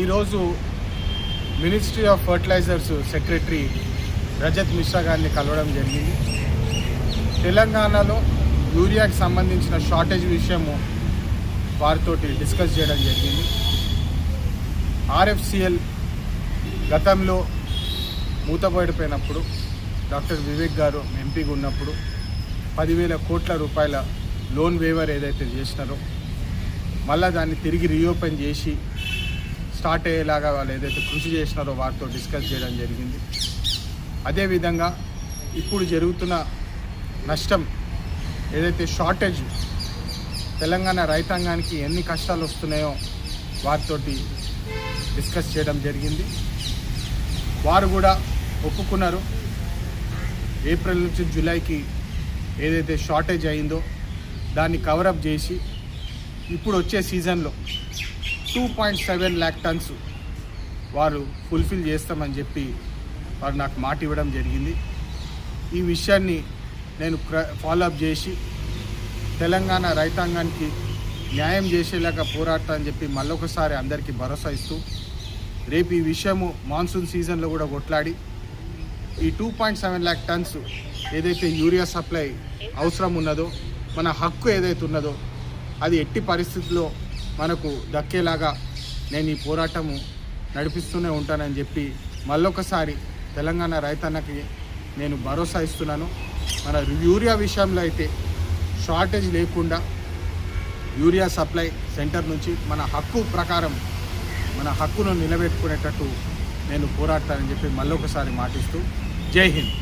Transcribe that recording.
ఈరోజు ministry of fertilisers secretary Rajat Mishra గారిని కలవడం జరిగింది. తెలంగాణలో యూరియాకి సంబంధించిన షార్టేజ్ విషయము వారితోటి డిస్కస్ చేయడం జరిగింది. ఆర్ఎఫ్సిఎల్ గతంలో మూతపడిపోయినప్పుడు డాక్టర్ వివేక్ గారు ఎంపీగా ఉన్నప్పుడు పదివేల కోట్ల రూపాయల లోన్ వేవర్ ఏదైతే చేసినారో మళ్ళా దాన్ని తిరిగి రీఓపెన్ చేసి స్టార్ట్ అయ్యేలాగా వాళ్ళు ఏదైతే కృషి చేసినారో వారితో డిస్కస్ చేయడం జరిగింది. అదేవిధంగా ఇప్పుడు జరుగుతున్న నష్టం ఏదైతే షార్టేజ్ తెలంగాణ రైతాంగానికి ఎన్ని కష్టాలు వస్తున్నాయో వారితోటి డిస్కస్ చేయడం జరిగింది. వారు కూడా ఒప్పుకున్నారు. ఏప్రిల్ నుంచి జూలైకి ఏదైతే షార్టేజ్ అయిందో దాన్ని కవరప్ చేసి ఇప్పుడు వచ్చే సీజన్లో two point seven lakh tonnes వారు ఫుల్ఫిల్ చేస్తామని చెప్పి వారు నాకు మాట ఇవ్వడం జరిగింది. ఈ విషయాన్ని నేను ఫాలో అప్ చేసి తెలంగాణ రైతాంగానికి న్యాయం చేసేలాగా పోరాడతా అని చెప్పి మళ్ళొకసారి అందరికీ భరోసా ఇస్తూ రేపు ఈ విషయము మాన్సూన్ సీజన్లో కూడా కొట్లాడి ఈ two point seven lakh tonnes ఏదైతే యూరియా సప్లై అవసరం ఉన్నదో మన హక్కు ఏదైతే ఉన్నదో అది ఎట్టి పరిస్థితుల్లో మనకు దక్కేలాగా నేను ఈ పోరాటము నడిపిస్తూనే ఉంటానని చెప్పి మళ్ళొకసారి తెలంగాణ రైతన్నకి నేను భరోసా ఇస్తున్నాను. మన యూరియా విషయంలో అయితే షార్టేజ్ లేకుండా యూరియా సప్లై సెంటర్ నుంచి మన హక్కు ప్రకారం మన హక్కును నిలబెట్టుకునేటట్టు నేను పోరాడతానని చెప్పి మళ్ళొకసారి మాటిస్తూ జై హింద్.